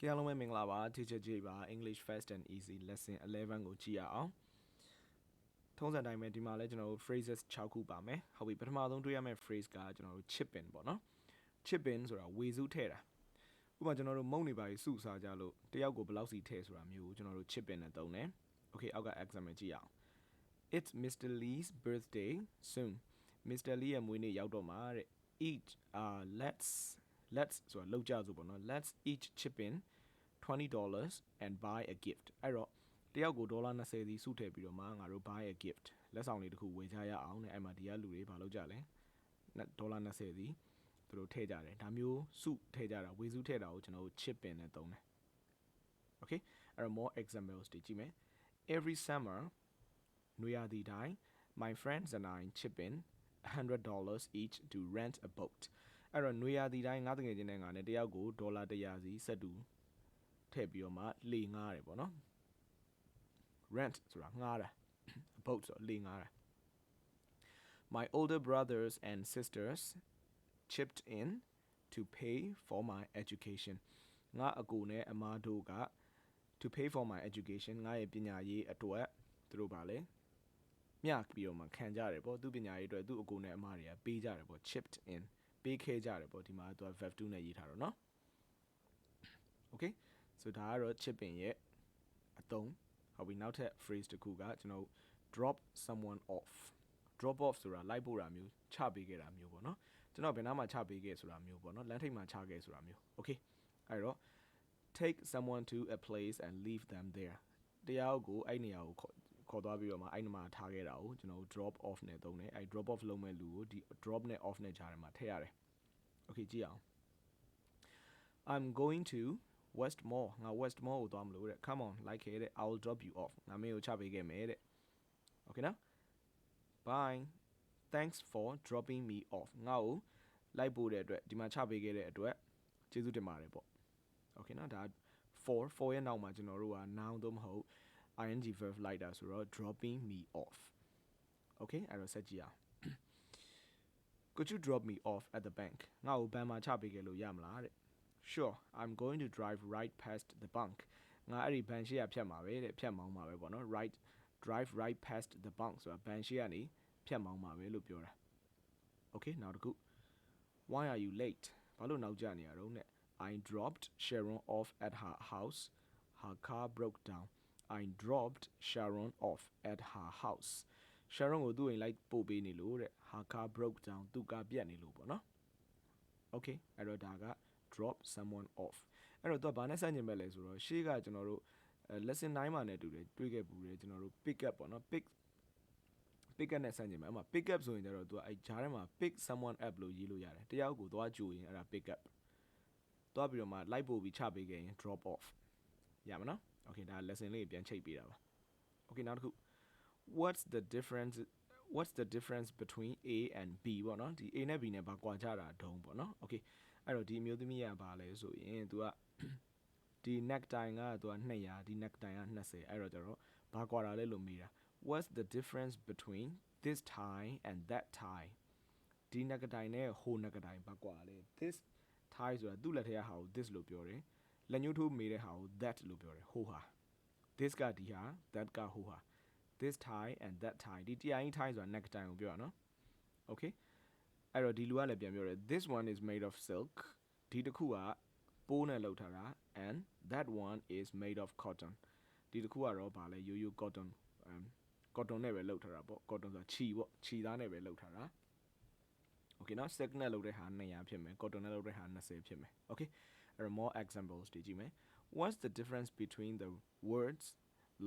ကဲအားလုံးပဲမင်္ဂလာပါ Teacher J ပါ English Fast and Easy Lesson 11ကိုကြည့်ရအောင်ထုံးစံတိုင်းပဲဒီမှာလဲကျွန်တော်တို့ phrases 6ခုပါမယ်ဟုတ်ပြီပထမဆုံးတွေ့ရမယ့် phrase ကကျွန်တော်တို့ chip in ပေါ့နော် chip in ဆိုတာဝေစုထည့်တာဥပမာကျွန်တော်တို့မုံနေပါကြီးစုစားကြလို့တယောက်ကိုဘယ်လောက်စီထည့်ဆိုတာမျိုးကိုကျွန်တော်တို့ chip in နဲ့သုံးတယ် Okay အောက်က example ကြည့်ရအောင် It's Mr. Lee's birthday soon Mr. Lee ရဲ့မွေးနေ့ရောက်တော့မှာတဲ့ each uh let's let's ဆိုတာလောက်ကြစို့ပေါ့နော် let's each chip in $20 and buy a gift အဲ့တော့တယောက်ကိုဒေါ်လာ20စီစုထည့်ပြီးတော့မှငါတို့ buy a gift လက်ဆောင်လေးတစ်ခုဝယ်ကြရအောင်တဲ့အဲ့မှာဒီကလူတွေဘာလုပ်ကြလဲဒေါ်လာ20စီသူတို့ထည့်ကြတယ်ဒါမျိုးစုထည့်ကြတာဝေစုထည့်တာကိုကျွန်တော်တို့ chip in နဲ့သုံးတယ် Okay အဲ့တော့ more examples တွေကြည့်မယ် every summer နွေရာသီတိုင်း my friends and I chip in $100 each to rent a boat အဲ့တော့နွေရာသီတိုင်းငါးတငယ်ချင်းနဲ့ငါနဲ့တယောက်ကိုဒေါ်လာ100စီဆက်တူထည့်ပြီးတော့မှလေငားတယ်ပေါ့နော် rent ဆိုတာငားတာ a boat ဆိုလေငားတာ My older brothers and sisters chipped in to pay for my education ငါအကူနဲ့အမားတို့က to pay for my education ငါရဲ့ပညာရေးအတွက်သူတို့ပါလဲမျှပြီးတော့မှခံကြရတယ်ပေါ့သူပညာရေးအတွက်သူ့အကူနဲ့အမားတွေကပေးကြတယ်ပေါ့ chipped in ပေးခဲ့ကြတယ်ပေါ့ဒီမှာသူက verb 2နဲ့ရေးထားတော့เนาะ okay so ဒါကတော့ chipping ရဲ့အသုံးဟုတ်ပြီနောက်ထပ် phrase တစ်ခုကကျွန်တော် drop someone off drop off ဆိုတာလိုက်ပို့တာမျိုးချပေးခဲ့တာမျိုးပေါ့နော်ကျွန်တော်ဘယ်နားမှာချပေးခဲ့ဆိုတာမျိုးပေါ့နော်လမ်းထိပ်မှာချခဲ့ဆိုတာမျိုး okay အဲ့တော့ take someone to a place and leave them there တရားကိုအဲ့နေရာကို ခေါ်သွားပြီးတော့မှအဲ့ဒီမှာထားခဲ့တာကိုကျွန်တော် drop off နဲ့သုံးတယ်အဲ့ drop off လုပ်မဲ့လူကိုဒီ drop နဲ့ off နဲ့ကြားထဲမှာထည့်ရတယ် okay ကြည့်အောင် I'm going to Westmore ငါ Westmore ကိုသွားမလို့တဲ့ come on လိုက်ခဲ့တဲ့ I'll drop you off ငါမင်းကိုချပေးခဲ့မယ်တဲ့ okay နော် bye thanks for dropping me off ငါ့ကိုလိုက်ပို့တဲ့အတွက်ဒီမှာချပေးခဲ့တဲ့အတွက်ကျေးဇူးတင်ပါတယ်ပေါ့ okay နော်ဒါ for for ရဲ့နောက်မှာကျွန်တော်တို့က noun သို့မဟုတ် ing verb လိုက်တာဆိုတော့ dropping me off okay အဲ့တော့ဆက်ကြည့်အောင် Could you drop me off at the bank ငါ့ကိုဘဏ်မှာချပေးခဲ့လို့ရမလားတဲ့ Sure I'm going to drive right past the bank ငါအဲ့ဒီဘဏ်ရှိရဖြတ်မှာပဲတဲ့ဖြတ်မောင်းမှာပဲပေါ့နော် right drive right past the bank ဆိုတာဘဏ်ရှိကနေဖြတ်မောင်းမှာပဲလို့ပြောတာ Okay နောက်တစ်ခု Why are you late ဘာလို့နောက်ကျနေရတော့နဲ့ I dropped Sharon off at her house her car broke down I dropped Sharon off at her house Sharon ကိုသူ့အိမ်လိုက်ပို့ပေးနေလို့တဲ့ her car broke down သူ့ကားပြတ်နေလို့ပေါ့နော် Okay အဲ့တော့ဒါက drop someone off အဲ့တော့သူကဘာနဲ့ဆန့်ကျင်မဲ့လဲဆိုတော့ရှေ့ကကျွန်တော်တို့ lesson 9မှာနဲ့တူတယ်တွေ့ခဲ့ဘူးတယ်ကျွန်တော်တို့ pick up ပေါ့နော် pick pick up နဲ့ဆန့်ကျင်မဲ့အမှ pick up ဆိုရင်ကျတော့သူကအဲ့ဂျားထဲမှာ pick someone up လို့ရေးလို့ရတယ်တယောက်ကိုသွားကြိုရင်အဲ့ဒါ pick up သွားပြီးတော့မှလိုက်ပို့ပြီးချပေးခဲ့ရင် drop off ရမှာနော် okay ဒါ lesson လေးပြန်ချိတ်ပေးတာပါ okay နောက်တစ်ခု what's the difference what's the difference between A and B ပေါ့နော်ဒီ A နဲ့ B နဲ့ဘာကွာကြတာတုံးပေါ့နော် okay အဲ့တော့ဒီအမျိုးသမီးကဘာလဲဆိုရင် तू ကဒီ necktie က तू က200ဒီ necktie က20အဲ့တော့ကျတော့ဘာကွာတာလဲလို့မေးတာ what's the difference between this tie and that tie ဒီ necktie နဲ့ဟို necktie ဘာကွာလဲ this tie ဆိုတာသူ့လက်ထက်ကဟာကို this လို့ပြောတယ် လက်ညှိုးထိုးမေးတဲ့ဟာကို that လို့ပြောတယ်ဟိုဟာ this ကဒီဟာ that ကဟိုဟာ this tie and that tie ဒီ tie tie ဆိုတာ necktie ကိုပြောတာနော် okay အဲ့တော့ဒီလူကလည်းပြန်ပြောတယ် this one is made of silk ဒီတစ်ခုကပိုးနဲ့လုပ်ထားတာ and that one is made of cotton ဒီတစ်ခုကတော့ဗာလဲရိုးရိုး cotton um cotton နဲ့ပဲလုပ်ထားတာပေါ့ cotton ဆိုတာခြီပေါ့ခြီသားနဲ့ပဲလုပ်ထားတာ okay နော် silk နဲ့လုပ်တဲ့ဟာ200ဖြစ်မယ် cotton နဲ့လုပ်တဲ့ဟာ20ဖြစ်မယ် okay အဲ့တော့ more examples တွေကြည့်မယ် what's the difference between the words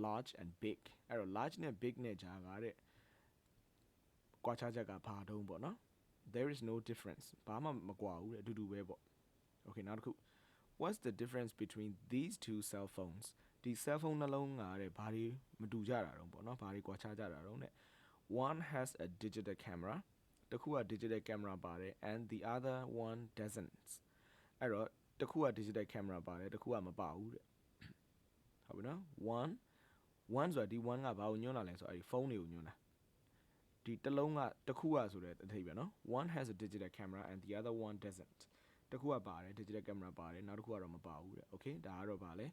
large and big အဲ့တော့ large နဲ့ big နဲ့ကြားကတဲ့ကွာခြားချက်ကဘာတုံးပေါ့နော် there is no difference ဘာမှမကွာဘူးတဲ့အတူတူပဲပေါ့ okay နောက်တစ်ခု what's the difference between these two cell phones ဒီ cell phone နှလုံးကတဲ့ဘာတွေမတူကြတာတုံးပေါ့နော်ဘာတွေကွာခြားကြတာတုံးတဲ့ one has a digital camera တစ်ခုက digital camera ပါတယ် and the other one doesn't အဲ့တော့တစ်ခုက digital camera ပါတယ်တစ်ခုကမပါဘူးတဲ့ဟုတ်ပြီနော် one one ဆိုတာဒီ one ကဘာကိုညွှန်းတာလဲဆိုတော့အဲ့ဒီဖုန်းတွေကိုညွှန်းတာဒီတစ်လုံးကတစ်ခုကဆိုတဲ့အထိပ္ပယ်နော် one has a digital camera and the other one doesn't တစ်ခုကပါတယ် digital camera ပါတယ်နောက်တစ်ခုကတော့မပါဘူးတဲ့ okay ဒါကတော့ပါလဲ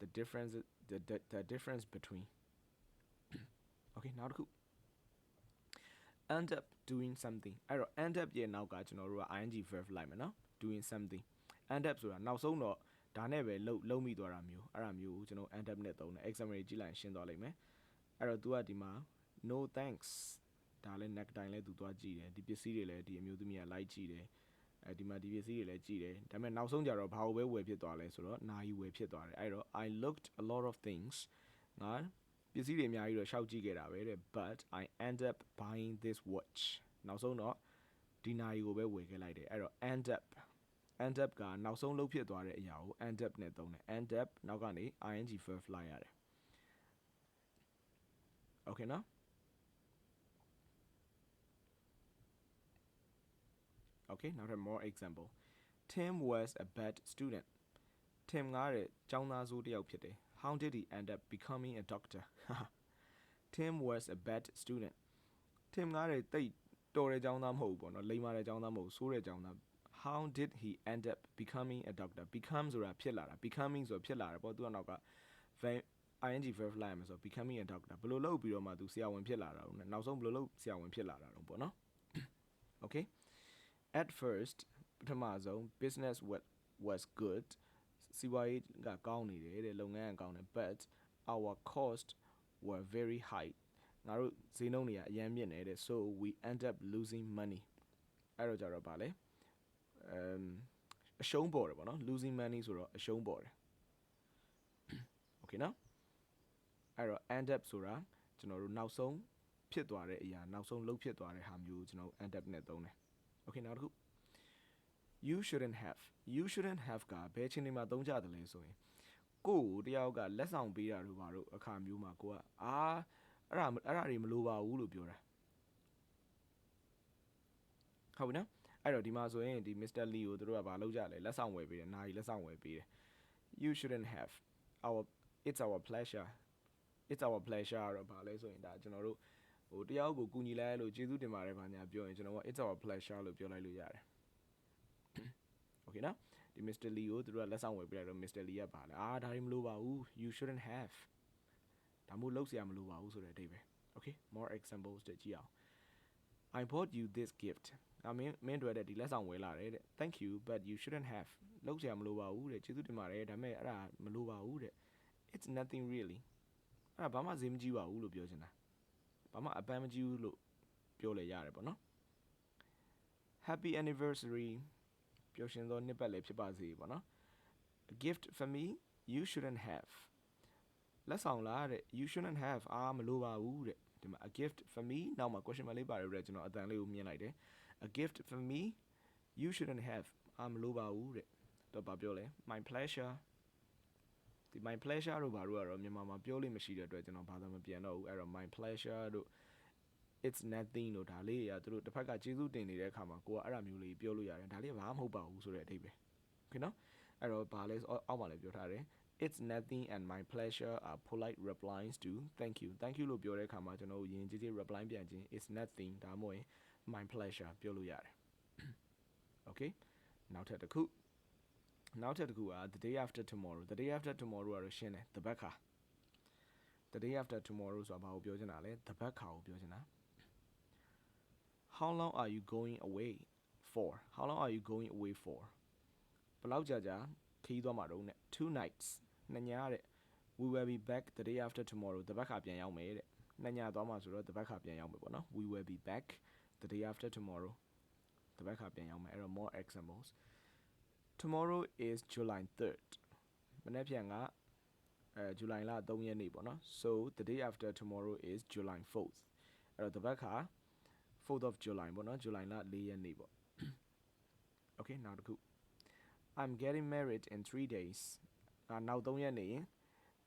the difference the, the the difference between okay နောက်တစ်ခု end up doing something အဲ့တော့ end up ရဲ့နောက်ကကျွန်တော်တို့က ing verb လိုက်မယ်နော် doing something end up ဆိုတာနောက်ဆုံးတော့ဒါနဲ့ပဲလုံးလုံးမိသွားတာမျိုးအဲ့ဒါမျိုးကိုကျွန်တော် end up နဲ့သုံးတယ် exam တွေကြည့်လိုက်ရင်ရှင်းသွားလိမ့်မယ်အဲ့တော့ तू ကဒီမှာ no thanks ဒါလည်း neck တိုင်းလည်း तू သွားကြည့်တယ်ဒီပစ္စည်းတွေလည်းဒီအမျိုးသမီးကလိုက်ကြည့်တယ်အဲဒီမှာဒီပစ္စည်းတွေလည်းကြည့်တယ်ဒါပေမဲ့နောက်ဆုံးကြတော့ဘာလို့ပဲဝယ်ဖြစ်သွားလဲဆိုတော့နာယီဝယ်ဖြစ်သွားတယ်အဲ့တော့ I looked a lot of things ငါ ပစ္စည်းတွေအများကြီးတော့ရှောက်ကြည့်ခဲ့တာပဲတဲ့ but I end up buying this watch နောက်ဆုံးတော့ဒီနာယီကိုပဲဝယ်ခဲ့လိုက်တယ်အဲ့တော့ end up end up ကနောက်ဆုံးလုပ်ဖြစ်သွားတဲ့အရာကို end up နဲ့သုံးတယ် end up နောက်ကနေ ing verb လိုက်ရတယ် okay နော် okay နောက်ထပ် more example Tim was a bad student Tim ကတဲ့ကျောင်းသားစိုးတစ်ယောက်ဖြစ်တယ် how did he end up becoming a doctor Tim was a bad student Tim ကတဲ့တိတ်တော်တဲ့ကျောင်းသားမဟုတ်ဘူးပေါ့နော်လိမ္မာတဲ့ကျောင်းသားမဟုတ်ဘူးဆိုးတဲ့ကျောင်းသား how did he end up becoming a doctor become ဆိုတာဖြစ်လာတာ becoming ဆိုတာဖြစ်လာတာပေါ့သူကနောက်က verb ing verb လိုက်ရမယ်ဆိုတော့ becoming a doctor ဘယ်လိုလုပ်ပြီးတော့မှသူဆရာဝန်ဖြစ်လာတာတော့နောက်ဆုံးဘယ်လိုလုပ်ဆရာဝန်ဖြစ်လာတာတော့ပေါ့နော် okay at first ပထမဆုံး business was was good စီးပွားရေးကကောင်းနေတယ်တဲ့လုပ်ငန်းကကောင်းတယ် but our cost were very high ငါတို့ဈေးနှုန်းတွေကအများမြင့်နေတဲ့ so we end up losing money အဲ့တော့ကြတော့ဗာလဲ um အရှုံးပေါ်တယ်ပေါ့နော် losing money ဆိုတော့အရှုံးပေါ်တယ် okay နော်အဲ့တော့ end up ဆိုတာကျွန်တော်တို့နောက်ဆုံးဖြစ်သွားတဲ့အရာနောက်ဆုံးလုပ်ဖြစ်သွားတဲ့ဟာမျိုးကိုကျွန်တော်တို့ end up နဲ့သုံးတယ် okay နောက်တစ်ခု you shouldn't have you shouldn't have ကဘယ်ချိန်ဒီမှာသုံးကြတယ်လဲဆိုရင်ကိုယ့်ကိုတယောက်ကလက်ဆောင်ပေးတာတို့ဘာလို့အခါမျိုးမှာကိုကအာအဲ့ဒါအဲ့ဒါတွေမလိုပါဘူးလို့ပြောတာဟုတ်ပြီနော်အဲ့တော့ဒီမှာဆိုရင်ဒီ Mr. Lee ကိုတို့ကဘာလုပ်ကြလဲလက်ဆောင်ဝယ်ပေးတယ်နာရီလက်ဆောင်ဝယ်ပေးတယ် you shouldn't have our it's our pleasure it's our pleasure တော့ဘာလဲဆိုရင်ဒါကျွန်တော်တို့ဟိုတယောက်ကိုကူညီလိုက်လို့ကျေးဇူးတင်ပါတယ်ဘာညာပြောရင်ကျွန်တော်က it's our pleasure လို့ပြောလိုက်လို့ရတယ် okay နော်ဒီ Mr. Lee ကိုသူတို့ကလက်ဆောင်ဝယ်ပေးလိုက်တော့ Mr. Lee ကပါလဲအာဒါတွေမလိုပါဘူး you shouldn't have ဒါမို့လောက်เสียမလိုပါဘူးဆိုတဲ့အဓိပ္ပာယ် okay more examples တွေကြည့်အောင် I bought you this gift အမင်းမင်းတို့တဲ့ဒီလက်ဆောင်ဝယ်လာတယ်တဲ့ thank you but you shouldn't have လောက်เสียမလိုပါဘူးတဲ့ကျေးဇူးတင်ပါတယ်ဒါပေမဲ့အဲ့ဒါမလိုပါဘူးတဲ့ it's nothing really အဲ့ဒါဘာမှဈေးမကြီးပါဘူးလို့ပြောချင်တာဘာမှအပန်းမကြီးဘူးလို့ပြောလေရတယ်ပေါ့နော် happy anniversary ပျော်ရွှင်သောနှစ်ပတ်လည်ဖြစ်ပါစေပေါ့နော် a gift for me you shouldn't have လက်ဆောင်လားတဲ့ you shouldn't have အာမလိုပါဘူးတဲ့ဒီမှာ a gift for me နောက်မှာ question mark လေးပါတယ်တဲ့ကျွန်တော်အတန်လေးကိုမြင်လိုက်တယ် a gift for me you shouldn't have အာမလိုပါဘူးတဲ့တော့ဘာပြောလဲ my pleasure ဒီ my pleasure တို့ဘာလို့ကတော့မြန်မာမှာပြောလို့မရှိတဲ့အတွက်ကျွန်တော်ဘာသာမပြန်တော့ဘူးအဲ့တော့ my pleasure တို့ it's nothing တို့ဒါလေးတွေကသူတို့တစ်ဖက်ကကျေးဇူးတင်နေတဲ့အခါမှာကိုကအဲ့ဒါမျိုးလေးပြောလို့ရတယ်ဒါလေးကဘာမှမဟုတ်ပါဘူးဆိုတဲ့အဓိပ္ပာယ်โอเคနော်အဲ့တော့ဘာလဲအောက်မှာလည်းပြောထားတယ် it's nothing and my pleasure are polite replies to thank you thank you လို့ပြောတဲ့အခါမှာကျွန်တော်တို့ယဉ်ကျေးကျေး reply ပြန်ခြင်း it's nothing ဒါမှမဟုတ် my pleasure ပြောလို့ရတယ် okay နောက်ထပ်တစ်ခုနောက်ထပ်တစ်ခုက the day after tomorrow the day after tomorrow ကတော့ရှင်းတယ်တပတ်ခါ the day after tomorrow ဆိုတာဘာကိုပြောချင်တာလဲတပတ်ခါကိုပြောချင်တာ how long are you going away for how long are you going away for ဘယ်လောက်ကြာကြာခီးသွားမှာတော့နဲ့ two nights နှစ်ညတဲ့ we will be back the day after tomorrow တပတ်ခါပြန်ရောက်မယ်တဲ့နှစ်ညသွားမှာဆိုတော့တပတ်ခါပြန်ရောက်မယ်ပေါ့နော် we will be back the day after tomorrow တပတ်ခါပြန်ရောက်မယ်အဲ့တော့ more examples tomorrow is July 3rd မနေ့ပြန်ကအဲ July လ3ရက်နေ့ပေါ့နော် so the day after tomorrow is July 4th အဲ့တော့တပတ်ခါ 4th of July ပေါ့နော် July လ4ရက်နေ့ပေါ့ okay နောက်တစ်ခု I'm getting married in 3 days အာနောက်3ရက်နေရင်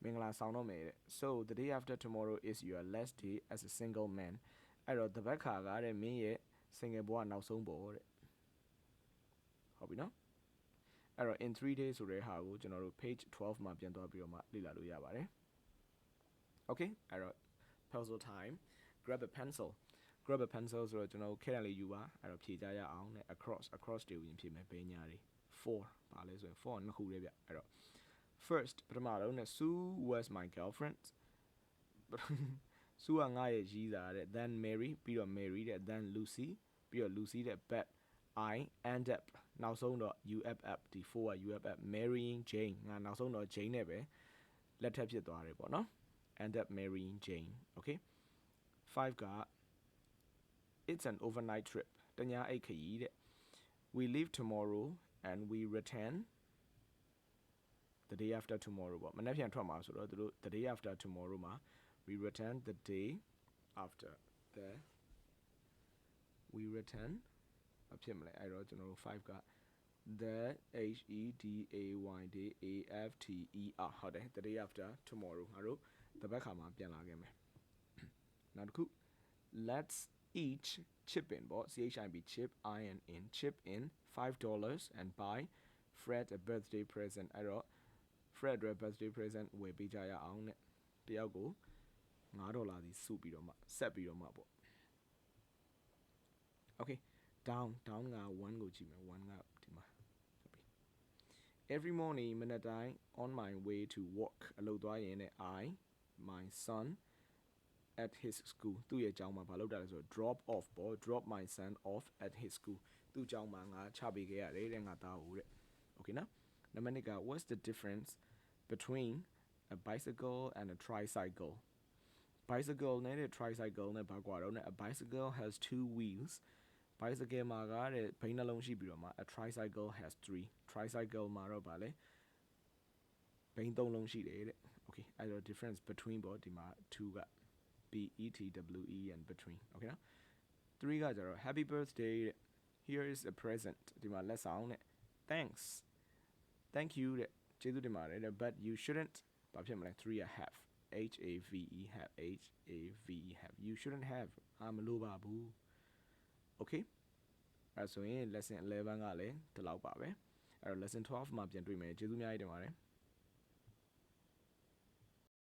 မင်္ဂလာဆောင်တော့မယ်တဲ့ so the day after tomorrow is your last day as a single man အဲ့တော့တပတ်ခါကတဲ့မင်းရဲ့ single ဘဝနောက်ဆုံးပေါ့တဲ့ဟုတ်ပြီနော်အဲ့တော့ in 3 days ဆိုတဲ့ဟာကိုကျွန်တော်တို့ page 12မှာပြန်သွားပြီးတော့မှလေ့လာလို့ရပါတယ် okay အဲ့တော့ puzzle time grab a pencil grab a pencil ဆိုတော့ကျွန်တော်တို့ခဲတံလေးယူပါအဲ့တော့ဖြေကြရအောင်တဲ့ across across တွေကိုရင်ဖြေမယ်ဘယ်ညာတွေ for ပါလဲဆိုရင် for နှစ်ခုလေးဗျအဲ့တော့ first ပထမဆုံးနဲ့ Sue was my girlfriend Sue ကငါရဲ့ရီးစားတဲ့ then Mary ပြီးတော့ Mary တဲ့ then Lucy ပြီးတော့ Lucy တဲ့ but I end up နောက်ဆုံးတော့ UFF ဒီ for က UFF marrying Jane ငါနောက်ဆုံးတော့ Jane နဲ့ပဲလက်ထပ်ဖြစ်သွားတယ်ပေါ့နော် end up marrying Jane okay 5က it's an overnight trip တညအိတ်ခရီးတဲ့ we leave tomorrow and we return the day after tomorrow ပေါ့မနေ့ပြန်ထွက်မှာဆိုတော့သူတို့ the day after tomorrow မှာ we return the day after the we return မဖြစ်မလဲအဲ့တော့ကျွန်တော်တို့5က the h e d a y d a f t e r ဟုတ်တယ် the day after tomorrow ငါတို့တပတ်ခါမှာပြန်လာခဲ့မယ်နောက်တစ်ခု let's each chip in ပေါ့ c h i b chip i n in chip in 5 dollars and buy Fred a birthday present အဲ့တော့ Fred အတွက် birthday present ဝယ်ပေးကြရအောင်တဲ့တယောက်ကို9ဒေါ်လာစီစုပြီးတော့မှဆက်ပြီးတော့မှပေါ့ okay down down က1ကိုကြည့်မယ်1ကဒီမှာဟုတ်ပြီ every morning မနက်တိုင်း on my way to work အလုပ်သွားရင်တဲ့ I my son at his school သူ့ရဲ့ကျောင်းမှာဘာလုပ်တာလဲဆိုတော့ drop off ပေါ့ drop my son off at his school သူ့ကျောင်းမှာငါချပေးခဲ့ရတယ်တဲ့ငါသားကိုတဲ့ okay နော်နံပါတ်2က what's the difference between a bicycle and a tricycle bicycle နဲ့တဲ့ tricycle နဲ့ဘာကွာတော့ ਨੇ a bicycle has two wheels bicycle မှာကတဲ့ဘိန်းနှလုံးရှိပြီးတော့မှ a tricycle has three tricycle မှာတော့ဗာလဲဘိန်းသုံးလုံးရှိတယ်တဲ့ okay အဲ့တော့ difference between ပေါ့ဒီမှာ2က B E T W E and between okay နော်3ကကြတော့ happy birthday တဲ့ here is a present ဒီမှာလက်ဆောင်တဲ့ thanks thank you တဲ့ကျေးဇူးတင်ပါတယ်တဲ့ but you shouldn't ဘာဖြစ်မလဲ3က have H A V E have H A V E have you shouldn't have အာမလိုပါဘူး okay အဲဆိုရင် lesson 11ကလည်းဒီလောက်ပါပဲအဲ့တော့ lesson 12မှာပြန်တွေ့မယ်ကျေးဇူးများကြီးတင်ပါတယ်